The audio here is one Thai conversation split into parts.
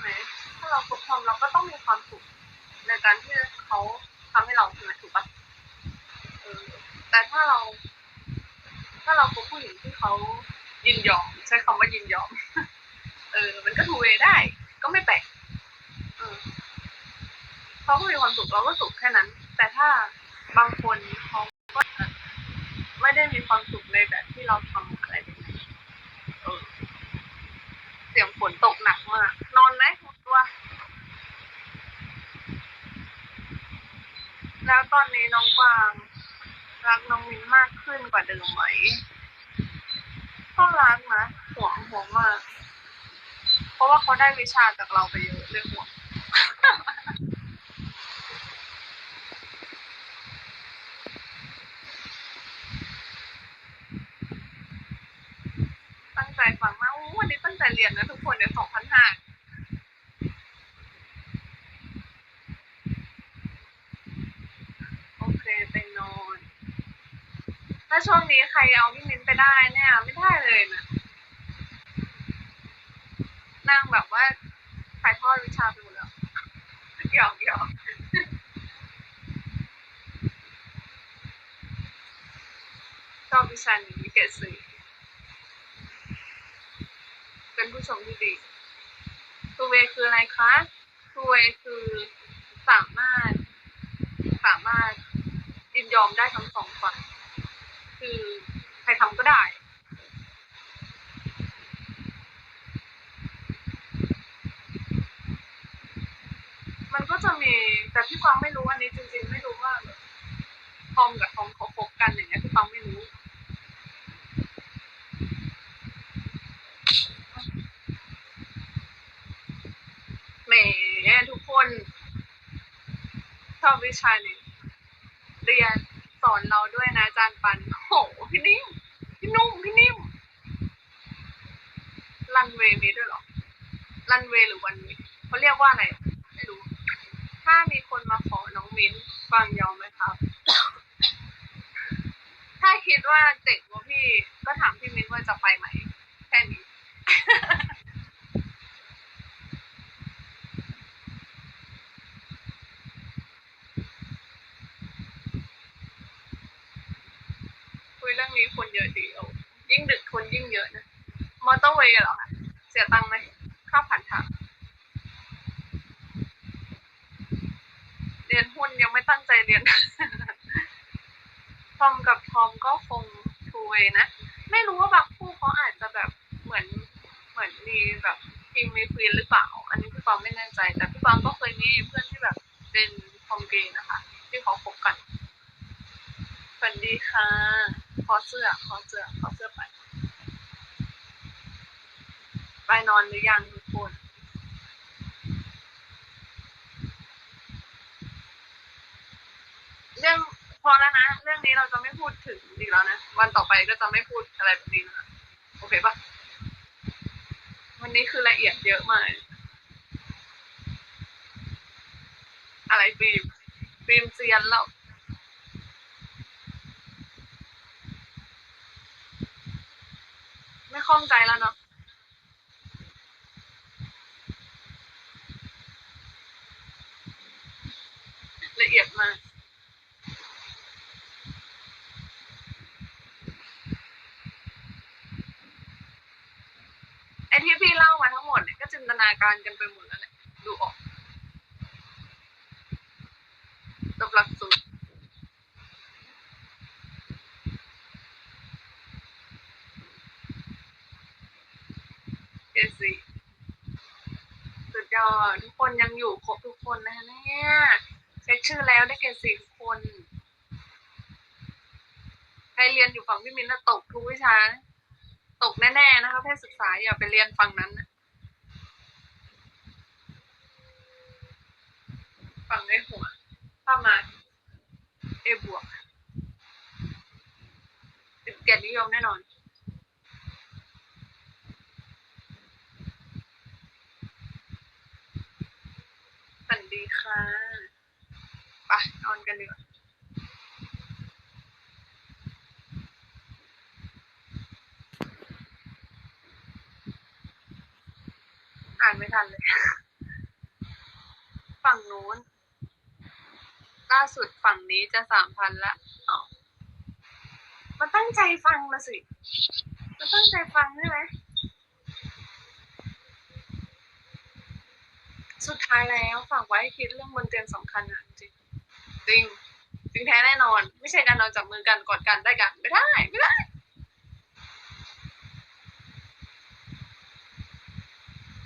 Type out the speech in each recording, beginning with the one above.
ไหมถ้าเราคบทอมเราก็ต้องมีความสุขในการที่เขาทำให้เราใช่ไหมถูกปะเออแต่ถ้าเรา ถ้าเราคบผู้หญิงที่เขายินยอมใช้คำว่ายินยอม เออ มันก็ทูเวได้ ก็ไม่แปลกเออเขาก็มีความสุขเราก็สุขแค่นั้น แต่ถ้าบางคนเขาก็ไม่ได้มีความสุขในแบบที่เราทำอะไรแบบ สียงฝนตกหนักมาก นอนไหมตัว แล้วตอนนี้น้องกวางรักน้องมินมากขึ้นกว่าเดิมไหมก็รักนะห่วงห่วงมาก เพราะว่าเขาได้วิชาจากเราไปเยอะเรื่องห่วง ตั้งใจฟังมากอู้วันนี้ตั้งใจเรียนนะทุกคนเดี๋ยวสองพันห้าโอเคไปนอน ถ้าช่วงนี้ใครเอาพี่มิ้นไปได้เนี่ยไม่ได้เลยนะนั่งแบบว่าถ่ายทอดวิชาไปหมดแล้วหยอกหยอกชอบวิชานี้เกรดสี่เป็นผู้ชมที่ดีทูเวคืออะไรคะทูเวคือสามารถ สามารถยินยอมได้ทั้งสองฝ่าย คือใครทำก็ได้มันก็จะมีแต่พี่ฟังไม่รู้อันนี้จริงๆไม่รู้ว่าทอมกับทอมเขาคบกันอย่างเงี้ยพี่ฟังไม่รู้แหมทุกคนชอบวิชานี้เรียนสอนเราด้วยนะอาจารย์ปัน พี่นิ่มพี่นุ่มพี่นิ่มรันเวย์มีด้วยเหรอรันเวย์หรือวันเวย์เขาเรียกว่าอะไรไม่รู้ ถ้ามีคนมาขอน้องมิ้นฟังยอมไหมครับ ถ้าคิดว่าเจ๋งกว่าพี่ก็ถามพี่มิ้นว่าจะไปไหม แค่นี้ คุยเรื่อ งนี้คนเยอะดีอยิ่งดึกคนยิ่งเยอะนะมอเตอร์เวย์เหรอคะเสียตังค์ไหมค่าผ่านทางเรียนหุ้นยังไม่ตั้งใจเรียนทอมกับทอมก็คงทูเวย์นะ ไม่รู้ว่าบางคู่เขาอาจจะแบบเหมือนเหมือนมีแบบพิงมีควีนหรือเปล่า อันนี้พี่ปองไม่แน่ใจ แต่พี่ปองก็เคยมีเพื่อนที่แบบเป็นทอมเกย์นะคะ ที่เขาคบกันสวัสดีค่ะ อเสื้อขอเสื้อขอเสื้อไป ไปนอนหรือยังทุกคนเรื่องพอแล้วนะ เรื่องนี้เราจะไม่พูดถึงอีกแล้วนะ วันต่อไปก็จะไม่พูดอะไรแบบนี้นะโอเคปะวันนี้คือละเอียดเยอะมาก อะไรฟิล์มฟิล์มเซียนแล้ว ไม่คล่องใจแล้วเนาะละเอียดมากไอ้ที่พี่เล่ามาทั้งหมดเนี่ยก็จินตนาการกันไปหมดแล้วแหละดูออกจบหลักสูตร เกรดสี่สุดย อด ทุกคนยังอยู่ครบทุกคนนะคะเนี่ยเช็คชื่อแล้วได้เกรดสี่คนใครเรียนอยู่ฝั่งพี่มินนะตกทุกวิชา ตกแน่ๆนะคะเพศศึกษาอย่าไปเรียนฝั่งนั้นนะฝั่งในหัวประมาณเอบวกติดเกียรตินิยมแน่นอน สวัส ดีค่ะไปนอนกันดีกว่าอ่านไม่ทันเลย ฝั่งนู้น ล่าสุดฝั่งนี้จะสามพันละอ๋อมันตั้งใจฟังมาสิมันตั้งใจฟังใช่ไหม สุดท้ายแล้วฝากไว้คิดเรื่องบนเตียงสำคัญนะจริงจริงจริงแท้แน่นอน ไม่ใช่การนอนจับมือกันกอดกันได้กันไม่ได้ไม่ได้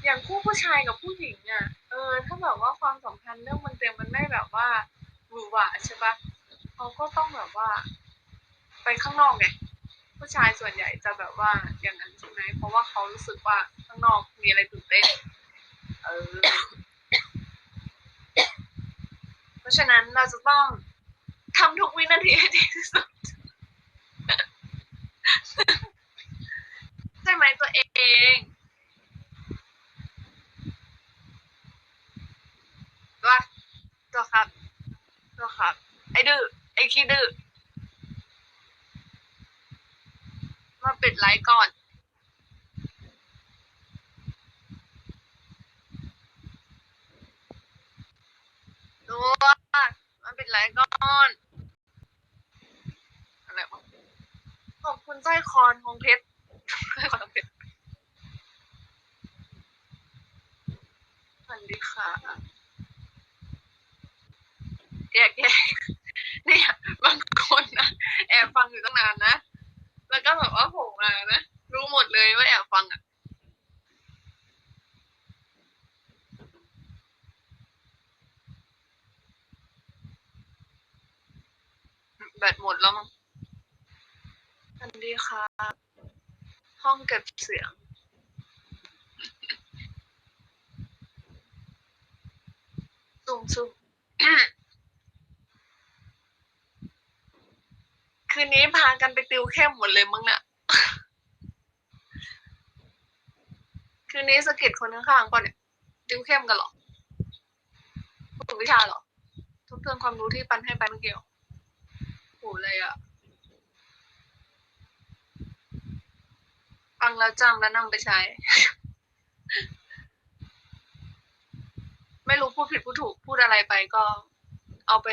อย่างคู่ผู้ชายกับผู้หญิงอะเออ ถ้าแบบว่าความสัมพันธ์เรื่องบนเตียงมันไม่แบบว่าหวือหวาใช่ปะเขาก็ต้องแบบว่า ไปข้างนอกไงผู้ชายส่วนใหญ่จะแบบว่าอย่างนั้นใช่ไหมเพราะว่าเขารู้สึกว่าข้างนอกมีอะไรตื่นเต้นเออะฉะนั้นเราจะต้องทำทุกวินาทีให้ดีที่สุด ใช่ไหมตัวเองว่าตัวครับ ตัวครับ ไอ้ดื้อไอ้ขี้ดื้อมาปิดไลฟ์ก่อน ตัว และก็อะไรวะขอบคุณสร้อยคอทองเพชรสวัสดีค่ะแยกแยกเนี่ยบางคนนะแอบฟังอยู่ตั้งนานนะ แล้วก็แบบว่าโผล่มานะ รู้หมดเลยว่าแอบฟังอะ แบตหมดแล้วมั้งสวัสดีค่ะ ห้อง เก็บเสียงซุ่มซุ่มคืนนี้พากันไปติวเข้มหมดเลยมั้งเนี่ยคืนนี้สะกิดคนข้างๆป่ะเนี่ย ติวเข้มกันหรอฝึกวิชาหรอ ทบทวนความรู้ที่ปันให้ไปเมื่อกี้เหอโหเลยอะ ฟังแล้วจำแล้วนำไปใช้ ไม่รู้พูดผิดพูดถูกพูดอะไรไปก็ เอาไป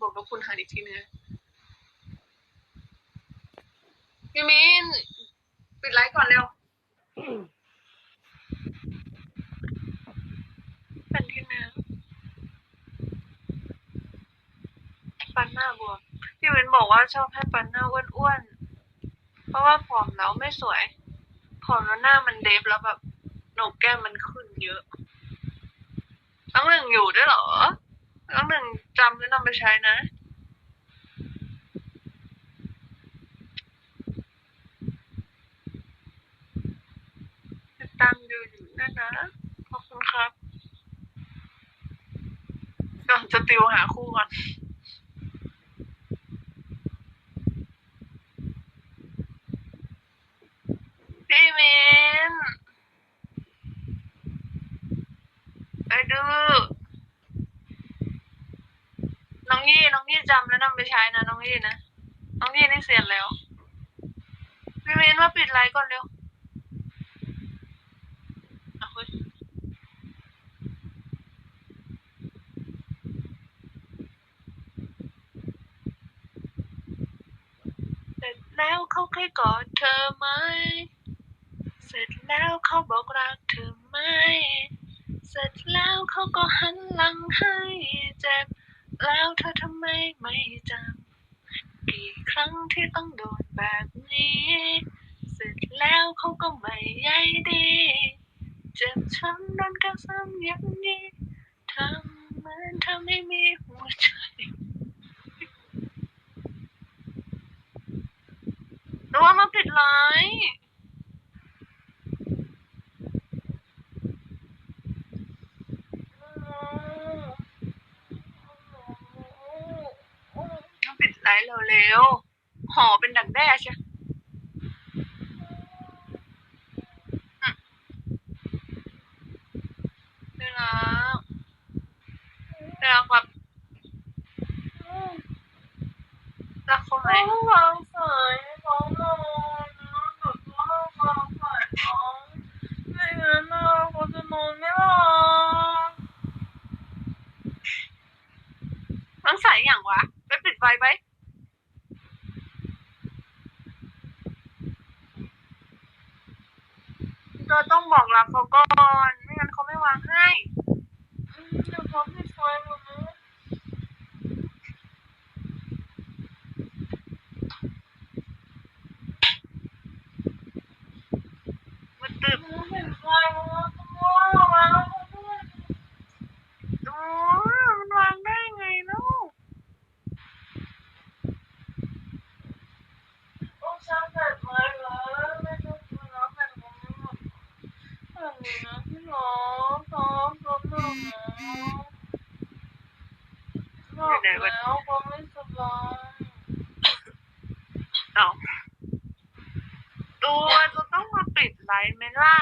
บอกกับคุณหารอีกทีนึงพี่มินปิดไลฟ์ก่อนเร็วเป็นที่นะปันหน้าบวมพี่มินบอกว่าชอบให้ปันหน้าอ้วนๆเพราะว่าผอมแล้วไม่สวย ผอแล้วหน้ามันเดฟแล้วแบบโหนกแก้มมันขึ้นเยอะน้องหนึ่งอยู่ด้วยเหรอน้องหนึ่งจำแล้วนำไปใช้นะ ติดตามดูอยู่นะนะ ขอบคุณครับก่อนจะติวหาคู่ก่อน พี่มิน ไปดูน้องยี่น้องยี่จำแล้วนำไปใช้นะน้องยี่นะ น้องยี่นี่เสียแล้ว พี่มินว่าปิดไลฟ์ก่อนเร็วเอาคุยเสร็จแล้วเขาเคยกอดเธอไหม เสร็จแล้วเขาบอกรักเธอไหม สร็จแล้วเขาก็หันหลังให้เจ็บ แล้วเธอทำไมไม่จำกี่ครั้งที่ต้องโดนแบบนี้ เสร็จแล้วเขาก็ไม่ใยดี เจ็บช้ำโดนกระซ้ำอย่างนี้ทำเหมือนเธอไม่มีหัวใจรือว่ามาปิดไลฟ์ ว้เร็วๆห่อเป็นดังแด้ใช่เนื้อเนื้อครับรักเขไหมวางสงนอนนะหนูต้องวางสายน้องไม่งั้นนะเขาจะนอนไม่หลับวางสาอย่างวะ ไปปิดไฟไหม เราต้องบอกรักเขาก่อน ไม่งั้นเขาไม่วางให้ บอกแล้วว่ไม่สบายเอาตัวจะต้องมาปิดไลฟ์ไหมล่ะ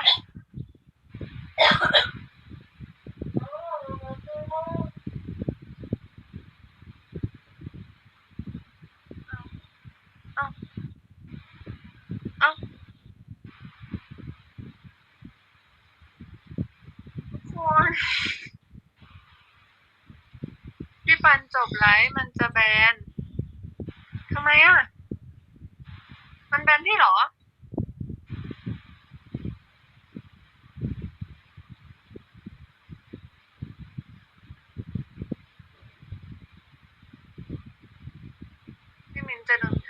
มันจะแบนทำไมอะ มันแบนพี่หรอ พี่มินจะดึง